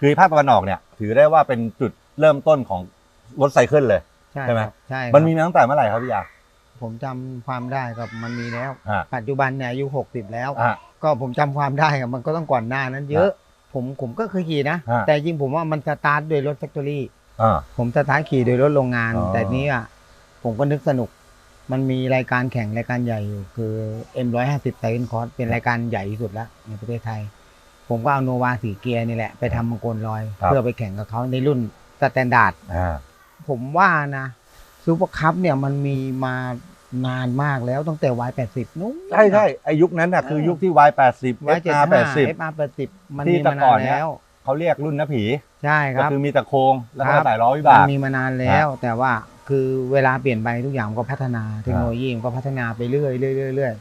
คือภาคตะวันออกเนี่ย ถือได้ว่าเป็นจุดเริ่มต้นของรถไซเคิลเลย ใช่ใช่ไหมครับใช่ครับมันมีมาตั้งแต่เมื่อไหร่ครับพี่ยา ผมจำความได้ครับมันมีแล้ว อ่า ปัจจุบันเนี่ยอายุหกสิบแล้ว อ่าก็ผมจำความได้ครับมันก็ต้องก่อนหน้านั้นเยอะ ผมผมก็เคยขี่นะอ่าแต่จริงผมว่ามันสตาร์ทด้วยรถแฟคทอรี่ อ่า ผมสตาร์ทขี่โดยรถโรงงาน อ๋อ แต่นี้อะผมก็นึกสนุก มันมีรายการแข่งรายการใหญ่อยู่คือ M150 ไซเ n นคอร์สเป็นรายการใหญ่ที่สุดแล้วในประเทศไทย ผมก็เอาโนวาสีเกียร์นี่แหละ ไปทำมังกรลอย ครับ เพื่อไปแข่งกับเขาในรุ่นสแตนดาร์ด อ่า ผมว่านะซูเปอร์คัพเนี่ยมันมีมานานมากแล้วตั้งแต่ Y80 นู้น ใช่ใช่ไอยุคนั้นน่ะคือยุคที่ Y80 Y75 FR80 FR80 มันที่มีแต่มาก่นาอนนเนี่ย แล้ว เขาเรียกรุ่นน้าผี ใช่คก็รับ คือมีแต่โครงแล้วก็ครับใส่ล้อวิมับากนมีมานานแล้ว แต่ว่าคือเวลาเปลี่ยนไปทุกอย่างมันก็พัฒนาเทคโนโลยีมันก็พัฒนาไปเรื่อยเรื่อยเรื่อย